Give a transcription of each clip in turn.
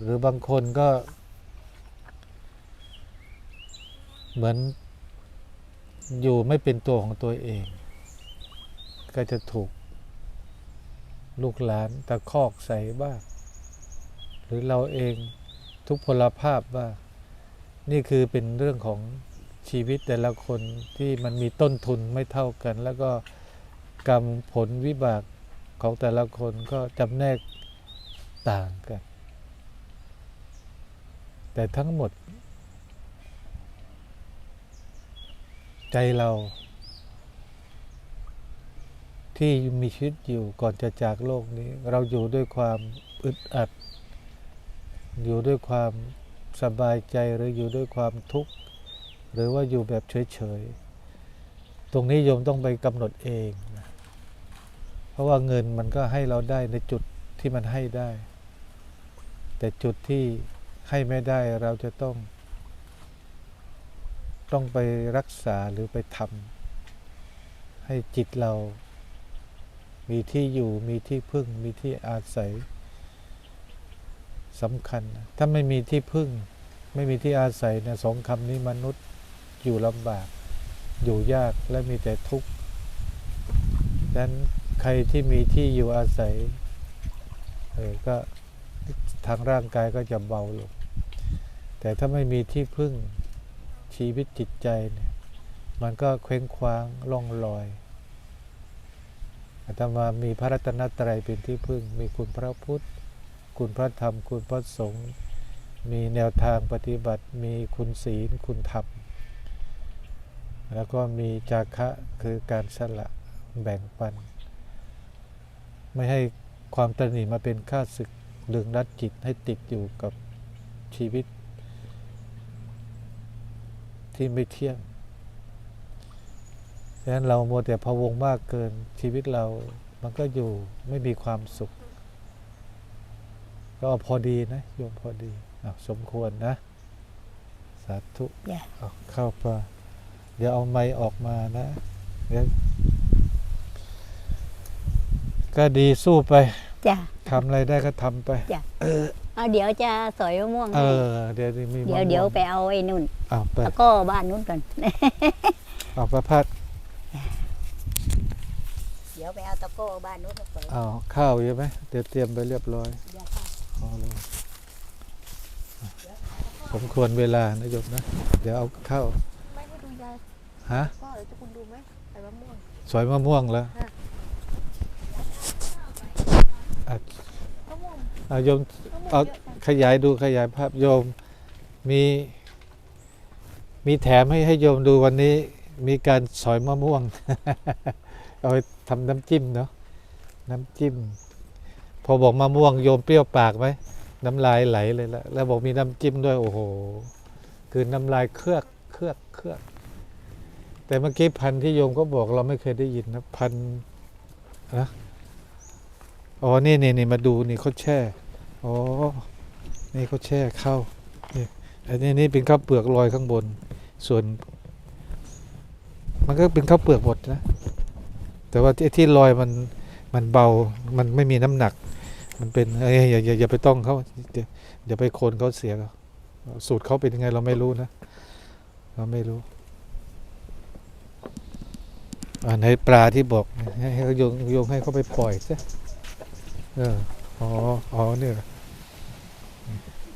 หรือบางคนก็ เหมือนอยู่ไม่เป็นตัวของตัวเอง ก็จะถูกลูกหลานตะคอกใส่บ้างหรือเราเองทุกพลภาพว่า นี่คือเป็นเรื่องของชีวิตแต่ละคนที่มันมีต้นทุนไม่เท่ากัน แล้วก็กรรมผลวิบากของแต่ละคนก็จำแนกต่างกัน แต่ทั้งหมด ใจเรา ที่มีชีวิตอยู่ก่อนจะจากโลกนี้ เราอยู่ด้วยความอึดอัด อยู่ด้วยความสบายใจหรืออยู่ด้วยความทุกข์ หรือว่าอยู่แบบเฉยๆ ตรงนี้โยมต้องไปกำหนดเองนะเพราะว่าเงินมันก็ให้เราได้ในจุดที่มันให้ได้ แต่จุดที่ ให้ไม่ได้เราจะต้อง ต้องไปรักษาหรือไปทำให้จิตเรา มีที่อยู่มีที่พึ่ง มีที่อาศัยสำคัญ ถ้าไม่มีที่พึ่ง ไม่มีที่อาศัยเนี่ยสองคำนี้มนุษย์อยู่ลำบาก อยู่ยากและมีแต่ทุกข์ดังนั้นใครที่มีที่อยู่อาศัยเออก็ ทางร่างกายก็จะเบาลง แต่ถ้าไม่มีที่พึ่งชีวิตจิตใจเนี่ยมันก็เคว้งคว้างล่องลอยอาตมามีพระรัตนตรัยเป็นที่พึ่ง มีคุณพระพุทธ คุณพระธรรม คุณพระสงฆ์ มีแนวทางปฏิบัติ มีคุณศีล คุณธรรม แล้วก็มีจาคะคือการสละแบ่งปัน ไม่ให้ความตระหนี่มาเป็นข้าศึก ดึงรัดจิตให้ติดอยู่กับชีวิต ที่ไม่เที่ยงดังนั้นเราโมวแต่พะวงมากเกินชีวิตเรา มันก็อยู่ไม่มีความสุข ก็พอดีนะโยมพอดีอสมควรนะ สาธุจ้ะเอาเข้าไปเดี๋ยวเอาไม้ออกมานะเดี๋ยวก็ดีสู้ไป จ้ะ ทำอะไรได้ก็ทำไปเอาเดี๋ยวจะสอยมะม่วงเอให้ อ เดี๋ยวมีเดี๋ยวมะม่งเดี๋ยวไปเอาไอ้นุ่น เอาไปแล้วก็บ้านนุ่นก่อน เอาประพัดเดี๋ยวไปเอาตะโก้บ้านนุ่นก่อนเอาข้าวเยอะไหมเดี๋ยวเตรียมไปเรียบร้อยเดี๋ยวค่ะเอาเลยสมควรเวลานะโยมนะ เดี๋ยวเอาข้าวไม่ให้ดูยายฮะพ่อเดี๋ยวจะคุณดูไหมใส่มะม่วงสอยมะม่วงแล้วค่ะอะมะม่วง เอาโยมมะม่วงเอาเยอะจังขยายดูขยายภาพโยมมีมีแถมให้ให้โยมดูวันนี้มีการสอยมะม่วง เอาไปทำน้ำจิ้มเนาะน้ำจิ้ม พอบอกมะม่วงโยมเปรี้ยวปากไหมน้ำลายไหลเลยละแล้วบอกมีน้ำจิ้มด้วยโอ้โห คือน้ำลายเครือกเครือกเครือก แต่เมื่อกี้พันธุ์ที่โยมก็บอกเราไม่เคยได้ยินนะพันธุ์นะ อ๋อนี่นี่นี่มาดูนี่เขาแช่ อ๋อ นี่เขาแช่ข้าวนี่อันนี้นี่เป็นข้าวเปลือกลอยข้างบน ส่วน มันก็เป็นข้าวเปลือกหมดนะ แต่ว่าที่ที่ลอยมันมันเบา มันไม่มีน้ำหนัก มันเป็นเอ้ยอย่าอย่าอย่าไปต้องเขาอย่าอย่าไปโคนเขาเสียเขาสูตรเขาเป็นยังไงเราไม่รู้นะ เราไม่รู้อันไหนปลาที่บอกให้ให้เขาโยงโยงให้เขาไปปล่อยซะ เออ อ๋อ อ๋อเนี่ย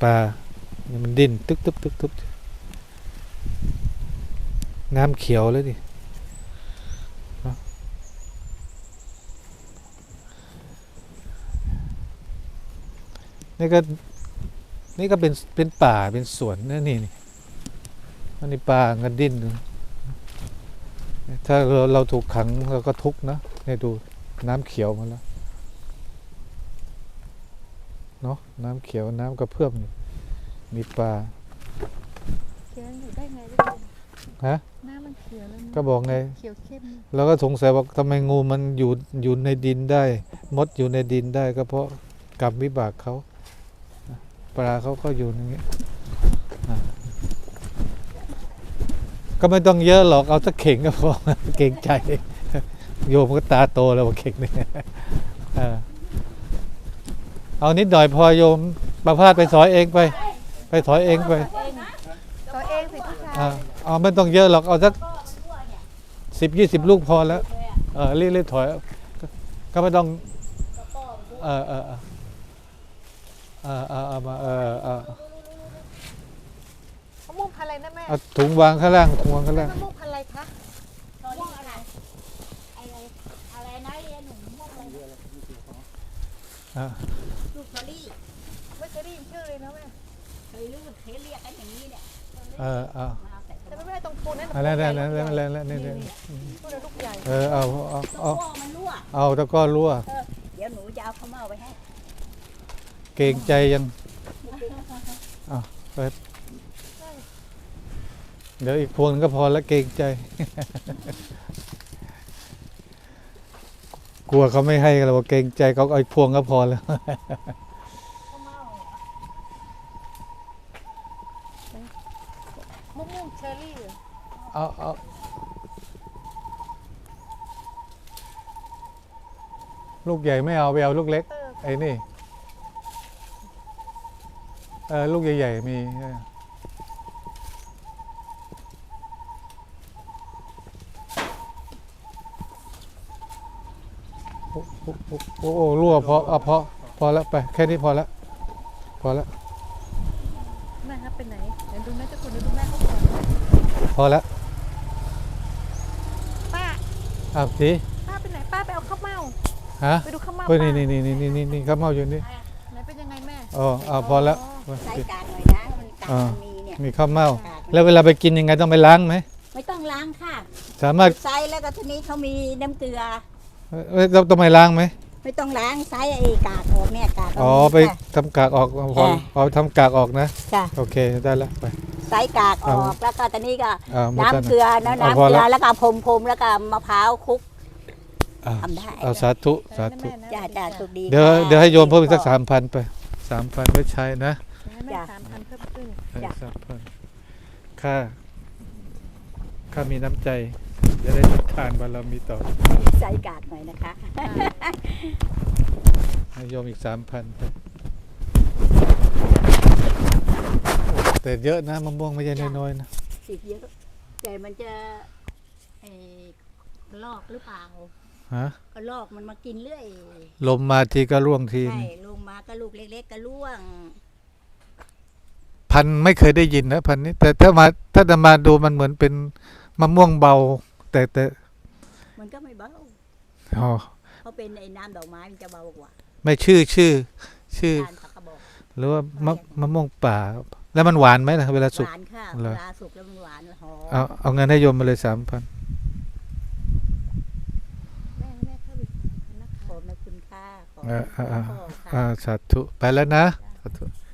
ปลาเนี่ยมันดิ้นตึกตึกตึกตึกน้ำเขียวเลยดิเอ้านี่ก็นี่ก็เป็นเป็นป่าเป็นสวนนะนี่นี่อันนี้ปลากันดิ้นถ้าเราเราถูกขังเราก็ทุกข์นะเนี่ยดูน้ำเขียวมาแล้ว เนาะน้ำเขียวน้ำกระเพื่อมนี่มีปลาเขียวอยู่ได้ไงลูกฮะหน้ามันเขียวแล้วก็บอกไงเขียวเข้มเราก็สงสัยว่าทำไมงูมันอยู่อยู่ในดินได้ มดอยู่ในดินได้ก็เพราะกรรมวิบากเขาปลาเขาก็อยู่อย่างเงี้ยอะก็ไม่ต้องเยอะหรอกเอาสักเข่งก็พอเก่งใจ โยมก็ตาโตแล้วว่าเข่งเนี่ยอ่า เอานิดหน่อยพอโยมประพาสไปสอยเองไป ไปถอยเองไปเองตัวเองสิผู้ชายอ่าเอาไม่ต้องเยอะหรอกเอาสักสิบยี่สิบลูกพอแล้ว เออรีบรีบถอยก็ก็ไม่ต้อง เออเออเออเออเออเอามาเออเออมะม่วงพันธุ์อะไรนะแม่เอาถุงวางข้างล่างถุงวางข้างล่างมะม่วงพันธุ์อะไรคะม่วงอะไรอะไรอะไรนะเรียนหนูม่วงอะไร อ่าลูกเชอรี่ไม่เคยได้ยินชื่อเลยนะแม่เคยรู้เคยเรียกกันอย่างนี้เนี่ยเออเอามาเอาใส่กแต่ระไม่บอกได้ตรงปูนนั่นอะไรแล้วแล้วแล้วแล้วแล้วนี่นี่ปูนลูกใหญ่เออเอาเอาตะเอาโก้มันรั่วเอาตะกร้อรั่วเดี๋ยวหนูจะเอาข้าวเม่าไปให้เกรงใจยังเอาไปเดี๋ยวอีกพวงนึงก็พอแล้วเกรงใจ กลัวเขาไม่ให้เราบอกเกรงใจเขาเอาอีกพวงก็พอแล้วมะม่วงเชอรี่เหรอเอาเอาลูกใหญ่ไม่เอาไปเอาลูกเล็กเออไอ้นี่ เออ ลูกใหญ่ ๆ มีเออ โอ้โอ้โอ้โอ้โอ้รั่วพอเอาพอพอแล้วไปแค่นี้พอแล้วพอแล้วแม่ครับเป็นไหนเดี๋ยวดูแม่เจะคุณเดี๋ยวดูแม่เขาก่อนพอแล้วป้าอาบสิป้าเป็นไหนป้าไปเอาข้าวเม่าฮะไปดูข้าวเม่าเฮ้ยป้านี่นี่นี่นี่นี่นี่ข้าวเมาอยู่นี่ไหนเป็นยังไงแม่อ๋อเอาพอแล้วใส่กากหน่อยนะมันกากอ่ามันมีเนี่ยมีข้าวเมากากมันแล้วเวลาไปกินยังไงต้องไปล้างไหมไม่ต้องล้างค่ะ สามารถไซส์แล้วก็ทีนี้เขามีน้ำเกลือ เอ้ยเราต้องไปล้างไหมไม่ต้องล้างไซส์ไอ้กากออกเนี่ยกากอ๋อไปค่ะ ทำกากออกพออ่าพอทำกากออกนะจ้ะโอเคได้แล้วไปไซส์กากออกแล้วก็ตอนนี้ก็อ่าหมดแล้วน้ำเกลือนะเอาน้ำพอเกลืแล้อว แล้วก็พรมพรมแล้วก็มะพร้าวคลุก อ่าทำได้ เอาสาธุสาธุ จ้าจ้าสุขดีเดี๋ยวค่ะเดี๋ยวให้โยมเพิ่มอีกสักสามพันไปสามพันไว้ใช้นะสามพันเพิ่มขึ้น สามพันค่าค่ามีน้ำใจ จะได้ทานบารมีต่อใส่กากหน่อยนะคะให้โยมอีกสามพันไปแต่เยอะนะมะม่วงไม่ใช่น้อยๆนะสิบเยอะ แต่มันจะไอ้ลอกหรือเปล่าฮะก็ลอกมันมากินเรื่อย ลมมาทีก็ร่วงทีใช่นึงลงมาก็ลูกเล็ก ๆ ก็ร่วง พันธุ์ไม่เคยได้ยินนะพันธุ์นี้ แต่ถ้ามาถ้าจะมาดูมันเหมือนเป็นมะม่วงเบา แต่แต่มันก็ไม่เบาอ๋อเพราะเป็นไอ้น้ำดอกไม้มันจะเบากว่า ไม่ชื่อชื่อ ชื่อการผักกระบอกหรือว่ามะมะม่วงป่า แล้วมันหวานไหมล่ะเวลาสุกหวานค่ะเหรอเวลาสุกแล้วมันหวานหอมเอาเอาเงินให้โยมมาเลยสามพันแม่แม่เพิ่มอีกสามพันนะคะขอบพระคุณค่ะขอบอ่าคุณอ่าพ่อค่ะอ่าสาธุไปแล้วนะสาธุค